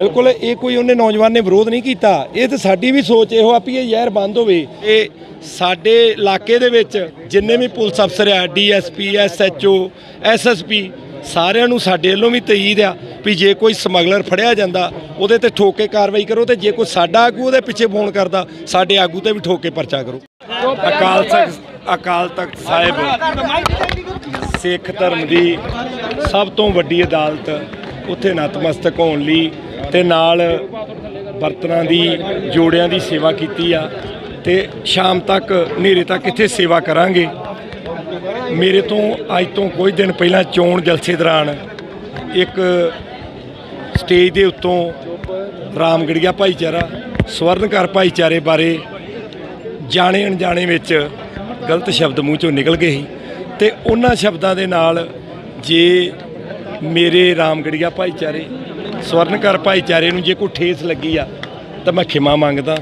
ਬਿਲਕੁਲ, ਇਹ ਕੋਈ ਉਹਨੇ ਨੌਜਵਾਨ ਨੇ ਵਿਰੋਧ ਨਹੀਂ ਕੀਤਾ। ਇਹ ਤਾਂ ਸਾਡੀ ਵੀ ਸੋਚ ਇਹੋ ਆ ਵੀ ਇਹ ਜ਼ਹਿਰ ਬੰਦ ਹੋਵੇ। ਇਹ ਸਾਡੇ ਇਲਾਕੇ ਦੇ ਵਿੱਚ ਜਿੰਨੇ ਵੀ ਪੁਲਿਸ ਅਫਸਰ ਆ, ਡੀਐਸਪੀ, ਐਸਐਚਓ, ਐਸਐਸਪੀ, ਸਾਰਿਆਂ ਨੂੰ ਸਾਡੇ ਵੱਲੋਂ ਵੀ ਤਈਦ ਆ ਵੀ ਜੇ ਕੋਈ ਸਮਗਲਰ ਫੜਿਆ ਜਾਂਦਾ, ਉਹਦੇ ਤੇ ਠੋਕ ਕੇ ਕਾਰਵਾਈ ਕਰੋ ਤੇ ਜੇ ਕੋਈ ਸਾਡਾ ਆਗੂ ਉਹਦੇ ਪਿੱਛੇ ਫੋਨ ਕਰਦਾ, ਸਾਡੇ ਆਗੂ ਤੇ ਵੀ ਠੋਕ ਕੇ ਪਰਚਾ ਕਰੋ। ਅਕਾਲ ਤਖਤ ਅਕਾਲ ਤਖਤ ਸਾਹਿਬ, ਸਿੱਖ ਧਰਮ ਦੀ ਸਭ ਤੋਂ ਵੱਡੀ ਅਦਾਲਤ ਉੱਥੇ ਨਤਮਸਤਕ ਹੋਣ ਲਈ ਤੇ ਨਾਲ ਬਰਤਨਾਂ ਦੀ, ਜੋੜਿਆਂ ਦੀ ਸੇਵਾ ਕੀਤੀ ਆ ਤੇ ਸ਼ਾਮ ਤੱਕ, ਹਨੇਰੇ ਤੱਕ ਇੱਥੇ ਸੇਵਾ ਕਰਾਂਗੇ। ਮੇਰੇ ਤੋਂ ਅੱਜ ਤੋਂ ਕੁਝ ਦਿਨ ਪਹਿਲਾਂ ਚੋਣ ਜਲਸੇ ਦੌਰਾਨ ਇੱਕ ਸਟੇਜ ਦੇ ਉੱਤੋਂ ਰਾਮਗੜੀਆ ਭਾਈਚਾਰਾ, ਸਵਰਨਕਾਰ ਭਾਈਚਾਰੇ ਬਾਰੇ ਜਾਣੇ ਅਣਜਾਣੇ ਵਿੱਚ ਗਲਤ ਸ਼ਬਦ ਮੂੰਹ ਚੋਂ ਨਿਕਲ ਗਏ ਸੀ। ਤੇ ਉਹਨਾਂ ਸ਼ਬਦਾਂ ਦੇ ਨਾਲ ਜੇ ਮੇਰੇ ਰਾਮਗੜੀਆ ਭਾਈਚਾਰੇ ਸਵਰਨਕਰ ਭਾਈਚਾਰੇ ਨੂੰ ਜੇ ਕੋਈ ਠੇਸ ਲੱਗੀ ਆ, ਤਾਂ ਮੈਂ ਖਿਮਾ ਮੰਗਦਾ।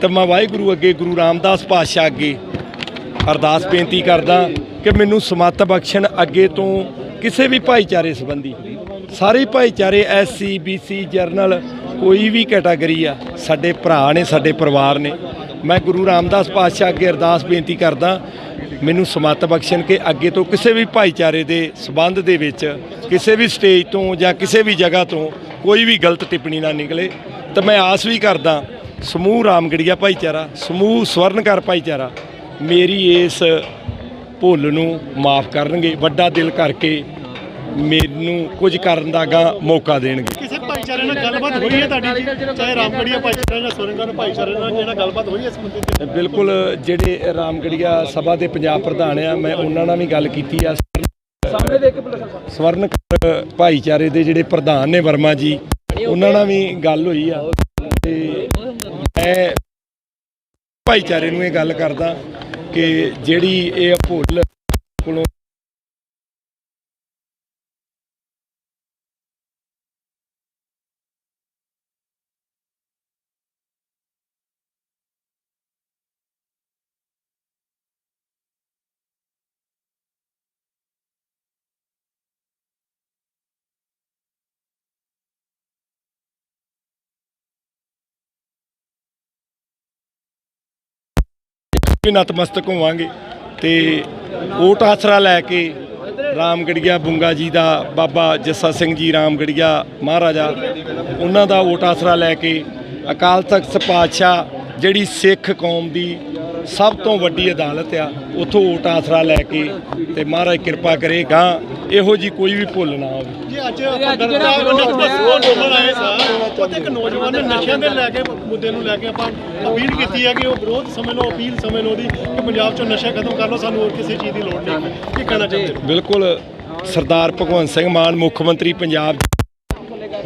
ਤਾਂ ਮੈਂ ਵਾਹਿਗੁਰੂ ਅੱਗੇ, ਗੁਰੂ ਰਾਮਦਾਸ ਪਾਤਸ਼ਾਹ ਅੱਗੇ ਅਰਦਾਸ ਬੇਨਤੀ ਕਰਦਾ ਕਿ ਮੈਨੂੰ ਸਮੱਤ ਬਖਸ਼ਣ ਅੱਗੇ ਤੋਂ ਕਿਸੇ ਵੀ ਭਾਈਚਾਰੇ ਸੰਬੰਧੀ। ਸਾਰੇ ਭਾਈਚਾਰੇ ਐਸਸੀ ਬੀਸੀ ਜਰਨਲ ਕੋਈ ਵੀ ਕੈਟਾਗਰੀ ਆ, ਸਾਡੇ ਭਰਾ ਨੇ, ਸਾਡੇ ਪਰਿਵਾਰ ਨੇ। ਮੈਂ ਗੁਰੂ ਰਾਮਦਾਸ ਪਾਤਸ਼ਾਹ ਅੱਗੇ ਅਰਦਾਸ ਬੇਨਤੀ ਕਰਦਾ, ਮੈਨੂੰ ਸਮੱਤ ਬਖਸ਼ਣ ਕਿ ਅੱਗੇ ਤੋਂ ਕਿਸੇ ਵੀ ਭਾਈਚਾਰੇ ਦੇ ਸਬੰਧ ਦੇ ਵਿੱਚ, ਕਿਸੇ ਵੀ ਸਟੇਜ ਤੋਂ ਜਾਂ ਕਿਸੇ ਵੀ ਜਗ੍ਹਾ ਤੋਂ ਕੋਈ ਵੀ ਗਲਤ ਟਿੱਪਣੀ ਨਾ ਨਿਕਲੇ। ਤਾਂ ਮੈਂ ਆਸ ਵੀ ਕਰਦਾ ਸਮੂਹ ਰਾਮਗੜੀਆ ਭਾਈਚਾਰਾ ਸਮੂਹ ਸਵਰਨਕਰ ਭਾਈਚਾਰਾ ਮੇਰੀ ਇਸ ਭੁੱਲ ਨੂੰ ਮਾਫ ਕਰਨਗੇ ਵੱਡਾ ਦਿਲ ਕਰਕੇ ਮੈਨੂੰ ਕੁਝ ਕਰਨ ਦਾ ਗਾ ਮੌਕਾ ਦੇਣਗੇ। ਕਿਸੇ ਭਾਈਚਾਰੇ ਨਾਲ ਗੱਲਬਾਤ ਹੋਈ ਹੈ ਤੁਹਾਡੀ ਜੀ? ਚਾਹੇ ਰਾਮਗੜੀਆ ਭਾਈਚਾਰੇ ਨਾਲ ਸੋਰੰਗੜ ਭਾਈਚਾਰੇ ਨਾਲ ਜਿਹੜਾ ਗੱਲਬਾਤ ਹੋਈ ਹੈ ਇਸ ਮੁੱਦੇ ਤੇ? ਬਿਲਕੁਲ ਜਿਹੜੇ ਰਾਮਗੜੀਆ ਸਭਾ ਦੇ ਪੰਜਾਬ ਪ੍ਰਧਾਨ ਆ ਮੈਂ ਉਹਨਾਂ ਨਾਲ ਵੀ ਗੱਲ ਕੀਤੀ ਆ। ਸਵਰਨਕਰ ਭਾਈਚਾਰੇ ਦੇ ਜਿਹੜੇ ਪ੍ਰਧਾਨ ਨੇ ਵਰਮਾ ਜੀ, ਉਹਨਾਂ ਨਾਲ ਵੀ ਗੱਲ ਹੋਈ ਆ। ਤੇ ਮੈਂ ਭਾਈਚਾਰੇ ਨੂੰ ਇਹ ਗੱਲ ਕਰਦਾ ਕਿ ਜਿਹੜੀ ਇਹ ਭੁੱਲ ਕੋਲੋਂ ਵੀ ਨਤਮਸਤਕ ਹੋਵਾਂਗੇ। ਤੇ ਓਟ ਆਸਰਾ ਲੈ ਕੇ ਰਾਮਗੜੀਆ ਬੁੰਗਾ ਜੀ ਦਾ ਬਾਬਾ ਜੱਸਾ ਸਿੰਘ ਜੀ ਰਾਮਗੜੀਆ ਮਹਾਰਾਜਾ, ਉਹਨਾਂ ਦਾ ਓਟ ਆਸਰਾ ਲੈ ਕੇ ਅਕਾਲ ਤਖਤ ਪਾਤਸ਼ਾਹ ਜਿਹੜੀ ਸਿੱਖ ਕੌਮ ਦੀ ਸਭ ਤੋਂ ਵੱਡੀ ਅਦਾਲਤ ਆ, ਉਥੋਂ ਓਟ ਆਸਰਾ ਲੈ ਕੇ ਤੇ ਮਹਾਰਾਜ ਕਿਰਪਾ ਕਰੇਗਾ। ਇਹੋ ਜੀ ਕੋਈ ਵੀ ਭੁੱਲ ਨਾ ਹੋਵੇ ਜੀ ਅੱਜ ਆਪਾਂ ਦਰਬਾਰ ਨਤਮਸਤਕ ਹੋਣ ਆਏ ਸਾਂ। ਉੱਥੇ ਇੱਕ ਨੌਜਵਾਨ ਨੇ ਨਸ਼ਿਆਂ ਦੇ ਲੈ ਕੇ ਮੁੱਦੇ ਨੂੰ ਲੈ ਕੇ ਆਪਾਂ ਅਪੀਲ ਕੀਤੀ ਹੈ ਕਿ ਉਹ ਵਿਰੋਧ ਸਮਝ ਲਓ ਅਪੀਲ ਸਮਝ ਲਓ ਦੀ ਕਿ ਪੰਜਾਬ ਚੋਂ ਨਸ਼ਾ ਖਤਮ ਕਰ ਲਓ ਸਾਨੂੰ ਹੋਰ ਕਿਸੇ ਚੀਜ਼ ਦੀ ਲੋੜ ਨਹੀਂ। ਕੀ ਕਹਿਣਾ ਚਾਹੁੰਦੇ ਹੋ? ਬਿਲਕੁਲ ਸਰਦਾਰ ਭਗਵੰਤ ਸਿੰਘ ਮਾਨ ਮੁੱਖ ਮੰਤਰੀ ਪੰਜਾਬ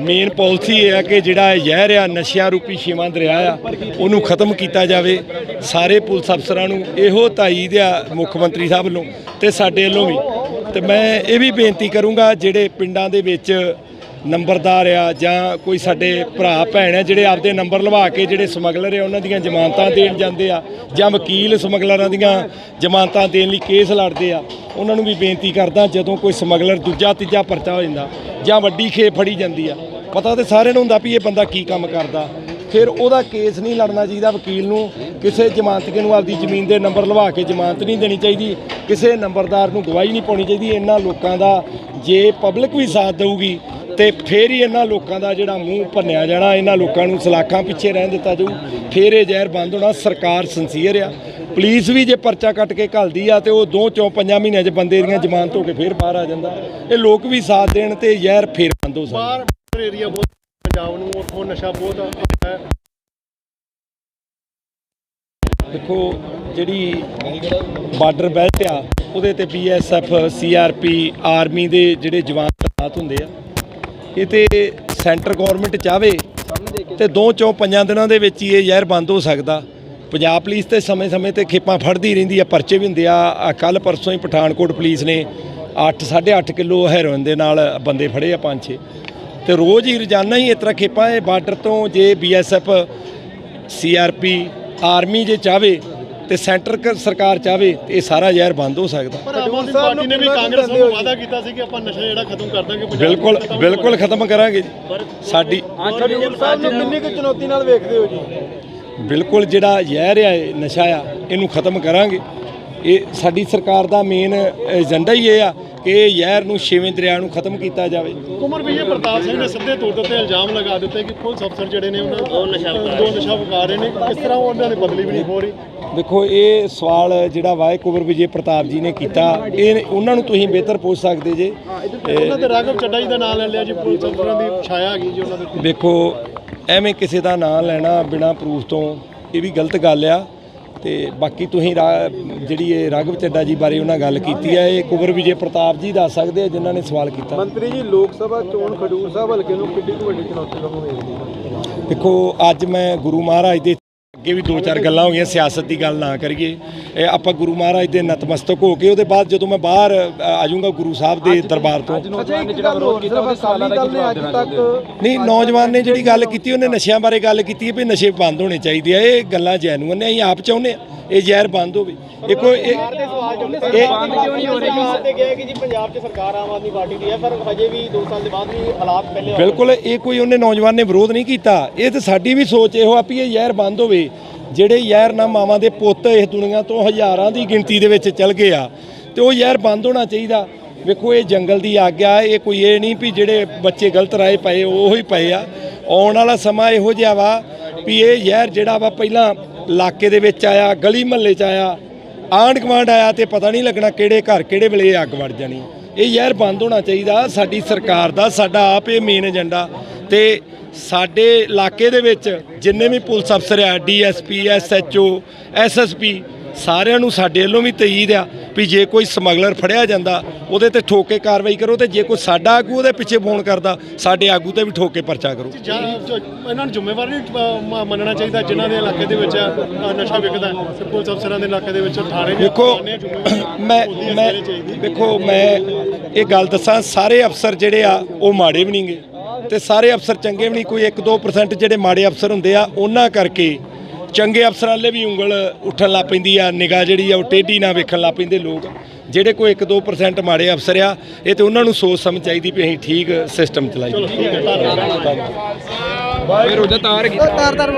ਮੇਨ ਪਾਲਿਸੀ ਇਹ ਹੈ ਕਿ ਜਿਹੜਾ ਇਹ ਜ਼ਹਿਰ ਆ ਨਸ਼ਿਆਂ ਰੂਪੀ ਛੇਵਾਂ ਦਰਿਆ ਆ ਉਹਨੂੰ ਖਤਮ ਕੀਤਾ ਜਾਵੇ। ਸਾਰੇ ਪੁਲਿਸ ਅਫਸਰਾਂ ਨੂੰ ਇਹੋ ਤਾਈਦ ਆ ਮੁੱਖ ਮੰਤਰੀ ਸਾਹਿਬ ਵੱਲੋਂ ਤੇ ਸਾਡੇ ਵੱਲੋਂ ਵੀ। ਤੇ ਮੈਂ ਇਹ ਵੀ ਬੇਨਤੀ ਕਰੂੰਗਾ ਜਿਹੜੇ ਪਿੰਡਾਂ ਦੇ ਵਿੱਚ ਨੰਬਰਦਾਰ ਆ ਜਾਂ ਕੋਈ ਸਾਡੇ ਭਰਾ, ਭੈਣ ਆ, ਜਿਹੜੇ ਆਪਦੇ ਨੰਬਰ ਲਵਾ ਕੇ ਜਿਹੜੇ ਸਮਗਲਰ ਆ, ਉਹਨਾਂ ਦੀਆਂ ਜ਼ਮਾਨਤਾਂ ਦੇਣ ਜਾਂਦੇ ਆ ਜਾਂ ਵਕੀਲ ਸਮਗਲਰਾਂ ਦੀਆਂ ਜ਼ਮਾਨਤਾਂ ਦੇਣ ਲਈ ਕੇਸ ਲੜਦੇ ਆ, ਉਹਨਾਂ ਨੂੰ ਵੀ ਬੇਨਤੀ ਕਰਦਾ ਜਦੋਂ ਕੋਈ ਸਮਗਲਰ ਦੂਜਾ, ਤੀਜਾ ਪਰਚਾ ਹੋ ਜਾਂਦਾ ਜਾਂ ਵੱਡੀ ਖੇਪ ਫੜੀ ਜਾਂਦੀ ਆ। ਪਤਾ ਤੇ ਸਾਰਿਆਂ ਨੂੰ ਹੁੰਦਾ ਵੀ ਇਹ ਬੰਦਾ ਕੀ ਕੰਮ ਕਰਦਾ। ਫਿਰ ਉਹਦਾ ਕੇਸ ਨਹੀਂ ਲੜਨਾ ਚਾਹੀਦਾ ਵਕੀਲ ਨੂੰ। ਕਿਸੇ ਜ਼ਮਾਨਤਕੇ ਨੂੰ ਆਪਦੀ ਜ਼ਮੀਨ ਦੇ ਨੰਬਰ ਲਵਾ ਕੇ ਜ਼ਮਾਨਤ ਨਹੀਂ ਦੇਣੀ ਚਾਹੀਦੀ। ਕਿਸੇ ਨੰਬਰਦਾਰ ਨੂੰ ਗਵਾਹੀ ਨਹੀਂ ਪਾਉਣੀ ਚਾਹੀਦੀ। ਇਹਨਾਂ ਲੋਕਾਂ ਦਾ ਜੇ ਪਬਲਿਕ ਵੀ ਸਾਥ ਦੇਊਗੀ ਤੇ ਫੇਰ ਹੀ ਇਹਨਾਂ ਲੋਕਾਂ ਦਾ ਜਿਹੜਾ ਮੂੰਹ ਭੰਨਿਆ ਜਾਣਾ, ਇਹਨਾਂ ਲੋਕਾਂ ਨੂੰ ਸਲਾਖਾਂ ਪਿੱਛੇ ਰਹਿਣ ਦਿੱਤਾ ਜਾਊ। ਫੇਰ ਇਹ ਜ਼ਹਿਰ ਬੰਦ ਹੋਣਾ ਸਰਕਾਰ ਸਿੰਸੀਅਰ ਆ। ਪੁਲਿਸ ਵੀ ਜੇ ਪਰਚਾ ਕੱਟ ਕੇ ਘੱਲਦੀ ਆ ਤੇ ਉਹ ਦੋ ਚੋਂ ਪੰਜਾਂ ਮਹੀਨਿਆਂ 'ਚ ਬੰਦੇ ਦੀਆਂ ਜ਼ਮਾਨਤ ਹੋ ਕੇ ਫੇਰ ਬਾਹਰ ਆ ਜਾਂਦਾ। ਇਹ ਲੋਕ ਵੀ ਸਾਥ ਦੇਣ ਤੇ ਜ਼ਹਿਰ ਫੇਰ ਬੰਦ ਹੋ ਸਕਦਾ। ਏਰੀਆ ਬਹੁਤ ਪੰਜਾਬ ਨੂੰ ਉੱਥੋਂ ਨਸ਼ਾ ਬਹੁਤ ਹੈ। ਦੇਖੋ, ਜਿਹੜੀ ਬਾਰਡਰ ਬੈਲਟ ਆ, ਉਹਦੇ ਤੇ ਬੀਐਸਐਫ ਸੀਆਰਪੀ ਆਰਮੀ ਦੇ ਜਿਹੜੇ ਜਵਾਨ ਤੈਨਾਤ ਹੁੰਦੇ ਆ, ਇਹ ਤੇ ਸੈਂਟਰ ਗਵਰਨਮੈਂਟ ਚਾਵੇ ਤੇ ਦੋ ਚੋਂ ਪੰਜਾਂ ਦਿਨਾਂ ਦੇ ਵਿੱਚ ਹੀ ਇਹ ਜ਼ਹਿਰ ਬੰਦ ਹੋ ਸਕਦਾ। ਪੰਜਾਬ ਪੁਲਿਸ ਤੇ ਸਮੇਂ-ਸਮੇਂ ਤੇ ਖੇਪਾਂ ਫੜਦੀ ਰਹਿੰਦੀ ਆ, ਪਰਚੇ ਵੀ ਹੁੰਦੇ ਆ। ਕੱਲ ਪਰਸੋਂ ਹੀ ਪਠਾਨਕੋਟ ਪੁਲਿਸ ਨੇ 8 8.5 ਕਿਲੋ ਹੈਰੋਇਨ ਦੇ ਨਾਲ ਬੰਦੇ ਫੜੇ ਆ ਪੰਜ ਛੇ ਤੇ ਰੋਜ਼ ਹੀ ਰੋਜ਼ਾਨਾ ਹੀ ਇਸ ਤਰ੍ਹਾਂ ਖੇਪਾਂ ਇਹ ਬਾਰਡਰ ਤੋਂ ਜੇ ਬੀਐਸਐਫ ਸੀਆਰਪੀ ਆਰਮੀ ਜੇ ਚਾਵੇ ਤੇ ਸੈਂਟਰ ਸਰਕਾਰ ਚਾਵੇ ਤੇ ਇਹ ਸਾਰਾ ਜ਼ਹਿਰ ਬੰਦ ਹੋ ਸਕਦਾ। ਆਦਮੀ ਪਾਰਟੀ ਨੇ ਵੀ ਕਾਂਗਰਸ ਨੂੰ ਵਾਅਦਾ ਕੀਤਾ ਸੀ ਕਿ ਆਪਾਂ ਨਸ਼ਾ ਜਿਹੜਾ ਖਤਮ ਕਰ ਦਾਂਗੇ ਬਿਲਕੁਲ ਬਿਲਕੁਲ ਖਤਮ ਕਰਾਂਗੇ ਜੀ। ਸਾਡੀ ਖਡੂਰ ਸਾਹਿਬ ਨੂੰ ਕਿੰਨੀ ਕੁ ਚੁਣੌਤੀ ਨਾਲ ਵੇਖਦੇ ਹੋ ਜੀ? ਬਿਲਕੁਲ ਜਿਹੜਾ ਜ਼ਹਿਰ ਆ ਨਸ਼ਾ ਆ ਇਹਨੂੰ ਖਤਮ ਕਰਾਂਗੇ। ਇਹ ਸਾਡੀ ਸਰਕਾਰ ਦਾ ਮੇਨ ਏਜੰਡਾ ਹੀ ਇਹ ਆ ਕਿ ਇਹ ਜ਼ਹਿਰ ਨੂੰ ਛੇਵੇਂ ਦਰਿਆ ਨੂੰ ਖਤਮ ਕੀਤਾ ਜਾਵੇ। ਕੁਮਰ ਵਿਜੇ ਪ੍ਰਤਾਪ ਸਿੰਘ ਨੇ ਸਿੱਧੇ ਤੌਰ ਉੱਤੇ ਇਲਜ਼ਾਮ ਲਗਾ ਦਿੱਤੇ ਕਿ ਪੁਲਿਸ ਅਫਸਰ ਜਿਹੜੇ ਨੇ ਉਹਨਾਂ ਦੋ ਨਸ਼ਾ ਦੋ ਨਸ਼ਾ ਰਹੇ ਨੇ। ਕਿਸ ਤਰ੍ਹਾਂ ਉਹਨਾਂ ਦੀ ਬਦਲੀ ਵੀ ਨਹੀਂ ਹੋ ਰਹੀ? ਦੇਖੋ ਇਹ ਸਵਾਲ ਜਿਹੜਾ ਵਾਏ ਕੁਬਰ ਵਿਜੇ ਪ੍ਰਤਾਪ ਜੀ ਨੇ ਕੀਤਾ। ਇਹ ਉਹਨਾਂ ਨੂੰ ਤੁਸੀਂ ਬਿਹਤਰ ਪੁੱਛ ਸਕਦੇ ਜੇ। ਉਹਨਾਂ ਦੇ ਰਾਘਵ ਚੱਡਾ ਜੀ ਦਾ ਨਾਮ ਲੈ ਲਿਆ ਜੀ ਪੁਲਿਸ ਅਫਸਰਾਂ ਦੀ ਛਾਇਆ ਹੈਗੀ ਜੀ ਉਹਨਾਂ ਦੇ ਵੇਖੋ ਐਵੇਂ ਕਿਸੇ ਦਾ ਨਾਂ ਲੈਣਾ ਬਿਨਾ ਪ੍ਰੂਫ ਤੋਂ ਇਹ ਵੀ ਗਲਤ ਗੱਲ ਆ। ਤੇ ਬਾਕੀ ਤੁਸੀਂ ਜਿਹੜੀ ਇਹ ਰਾਘਵ ਚੱਡਾ ਜੀ ਬਾਰੇ ਉਹਨਾਂ ਗੱਲ ਕੀਤੀ ਹੈ ਇਹ ਕੁਬਰ ਵਿਜੇ ਪ੍ਰਤਾਪ ਜੀ ਦੱਸ ਸਕਦੇ ਆ ਜਿਨ੍ਹਾਂ ਨੇ ਸਵਾਲ ਕੀਤਾ। ਮੰਤਰੀ ਜੀ ਲੋਕ ਸਭਾ ਚੋਣ ਖਡੂਰ ਸਾਹਿਬ ਹਲਕੇ ਨੂੰ ਕਿੰਨੀ ਕੁ ਵੱਡੀ ਚੁਣੌਤੀ ਵਜੋਂ ਵੇਖਦੇ ਦੇਖੋ ਅੱਜ ਮੈਂ ਗੁਰੂ ਮਹਾਰਾਜ ਦੇ ਅੱਗੇ ਵੀ ਦੋ ਚਾਰ ਗੱਲਾਂ ਹੋਈਆਂ ਸਿਆਸਤ ਦੀ ਗੱਲ ਨਾ ਕਰੀਏ। ਇਹ ਆਪਾਂ ਗੁਰੂ ਮਹਾਰਾਜ ਦੇ ਨਤਮਸਤਕ ਹੋ ਕੇ ਉਹਦੇ ਬਾਅਦ ਜਦੋਂ ਮੈਂ ਬਾਹਰ ਆ ਜਾਊਂਗਾ ਗੁਰੂ ਸਾਹਿਬ ਦੇ ਦਰਬਾਰ ਤੋਂ। ਨਹੀਂ ਨੌਜਵਾਨ ਨੇ ਜਿਹੜੀ ਗੱਲ ਕੀਤੀ ਉਹਨੇ ਨਸ਼ਿਆਂ ਬਾਰੇ ਗੱਲ ਕੀਤੀ ਹੈ ਵੀ ਨਸ਼ੇ ਬੰਦ ਹੋਣੇ ਚਾਹੀਦੇ ਆ ਇਹ ਗੱਲਾਂ ਜੈਨੂਅਨ ਨੇ ਅਸੀਂ ਆਪ ਚਾਹੁੰਦੇ ਆ ਇਹ ਜ਼ਹਿਰ ਬੰਦ ਹੋਵੇ। ਇਹ ਇਹ ਸਰਕਾਰ ਤੇ ਗਿਆ ਕਿ ਜੀ ਪੰਜਾਬ 'ਚ ਸਰਕਾਰ ਆਮ ਆਦਮੀ ਪਾਰਟੀ ਦੀ ਹੈ ਪਰ ਹਜੇ ਵੀ 2 ਸਾਲ ਦੇ ਬਾਅਦ ਵੀ ਹਾਲਾਤ ਪਹਿਲੇ ਵਾਲੇ ਬਿਲਕੁਲ ਇਹ ਕੋਈ ਉਹਨੇ ਨੌਜਵਾਨ ਨੇ ਵਿਰੋਧ ਨਹੀਂ ਕੀਤਾ। ਇਹ ਤਾਂ ਸਾਡੀ ਵੀ ਸੋਚ ਇਹੋ ਆ ਵੀ ਇਹ ਜ਼ਹਿਰ ਬੰਦ ਹੋਵੇ। ਜਿਹੜੇ ਜ਼ਹਿਰ ਨਾ ਮਾਵਾਂ ਦੇ ਪੁੱਤ ਇਸ ਦੁਨੀਆ ਤੋਂ ਹਜ਼ਾਰਾਂ ਦੀ ਗਿਣਤੀ ਦੇ ਵਿੱਚ ਚਲ ਗਏ ਆ ਤੇ ਉਹ ਜ਼ਹਿਰ ਬੰਦ ਹੋਣਾ ਚਾਹੀਦਾ। ਵੇਖੋ ਇਹ ਜੰਗਲ ਦੀ ਆਗਿਆ ਇਹ ਕੋਈ ਇਹ ਨਹੀਂ ਵੀ ਜਿਹੜੇ ਬੱਚੇ ਗਲਤ ਰਾਏ ਪਏ ਉਹ ਹੀ ਪਏ ਆ। ਆਉਣ ਵਾਲਾ ਸਮਾਂ ਇਹੋ ਜਿਹਾ ਵਾ ਵੀ ਇਹ ਜ਼ਹਿਰ ਜਿਹੜਾ ਵਾ ਪਹਿਲਾਂ ਇਲਾਕੇ ਦੇ ਵਿੱਚ ਆਇਆ, ਗਲੀ ਮਹੱਲੇ 'ਚ ਆਇਆ, ਆਂਢ ਗੁਆਂਢ ਆਇਆ ਤੇ ਪਤਾ ਨਹੀਂ ਲੱਗਣਾ ਕਿਹੜੇ ਘਰ ਕਿਹੜੇ ਵੇਲੇ ਇਹ ਅੱਗ ਵੜ ਜਾਣੀ ਇਹ ਯਾਰ ਬੰਦ ਹੋਣਾ ਚਾਹੀਦਾ, ਸਾਡੀ ਸਰਕਾਰ ਦਾ, ਸਾਡਾ ਆਪ ਇਹ ਮੇਨ ਏਜੰਡਾ ਤੇ ਸਾਡੇ ਇਲਾਕੇ ਦੇ ਵਿੱਚ ਜਿੰਨੇ ਵੀ ਪੁਲਿਸ ਅਫਸਰ ਆ, ਡੀਐਸਪੀ, ਐਸਐਚਓ, ਐਸਐਸਪੀ, ਸਾਰਿਆਂ ਨੂੰ ਸਾਡੇ ਵੱਲੋਂ ਵੀ ਤਈਦ ਆ। ਵੀ ਜੇ ਕੋਈ ਸਮਗਲਰ ਫੜਿਆ ਜਾਂਦਾ ਉਹਦੇ ਤੇ ਠੋਕ ਕੇ ਕਾਰਵਾਈ ਕਰੋ ਤੇ ਜੇ ਕੋਈ ਸਾਡਾ ਆਗੂ ਉਹਦੇ ਪਿੱਛੇ ਫੋਨ ਕਰਦਾ ਸਾਡੇ ਆਗੂ ਤੇ ਵੀ ਠੋਕ ਕੇ ਪਰਚਾ ਕਰੋ। ਜਾਂ ਜੋ ਇਹਨਾਂ ਨੂੰ ਜ਼ਿੰਮੇਵਾਰ ਨਹੀਂ ਮੰਨਣਾ ਚਾਹੀਦਾ ਜਿਨ੍ਹਾਂ ਦੇ ਇਲਾਕੇ ਦੇ ਵਿੱਚ ਨਸ਼ਾ ਵਿਕਦਾ ਹੈ। ਪੁਲਿਸ ਅਫਸਰਾਂ ਦੇ ਇਲਾਕੇ ਦੇ ਵਿੱਚ ਥਾਣੇ ਦੇ ਦੇਖੋ ਮੈਂ ਮੈਂ। ਦੇਖੋ ਮੈਂ ਇਹ ਗੱਲ ਦੱਸਾਂ ਸਾਰੇ ਅਫਸਰ ਜਿਹੜੇ ਆ ਉਹ ਮਾੜੇ ਵੀ ਨਹੀਂਗੇ ਤੇ ਸਾਰੇ ਅਫਸਰ ਚੰਗੇ ਵੀ ਨਹੀਂ ਕੋਈ 1-2% ਜਿਹੜੇ ਮਾੜੇ ਅਫਸਰ ਹੁੰਦੇ ਆ ਉਹਨਾਂ ਕਰਕੇ ਚੰਗੇ ਅਫਸਰਾਂ ਲਈ ਵੀ ਉਂਗਲ ਉੱਠਣ ਲੱਗ ਪੈਂਦੀ ਆ ਨਿਗਾਹ ਜਿਹੜੀ ਆ ਉਹ ਟੇਢੀ ਨਾ ਵੇਖਣ ਲੱਗ ਪੈਂਦੇ ਲੋਕ। ਜਿਹੜੇ ਕੋਈ 1-2% ਮਾੜੇ ਅਫਸਰ ਆ ਇਹ ਤੇ ਉਹਨਾਂ ਨੂੰ ਸੋਚ ਸਮਝ ਚਾਹੀਦੀ ਵੀ ਅਸੀਂ ਠੀਕ ਸਿਸਟਮ ਚਲਾਈਏ। ਠੀਕ ਹੈ। ਧੰਨਵਾਦ। ਤਾਰ ਤਾਰ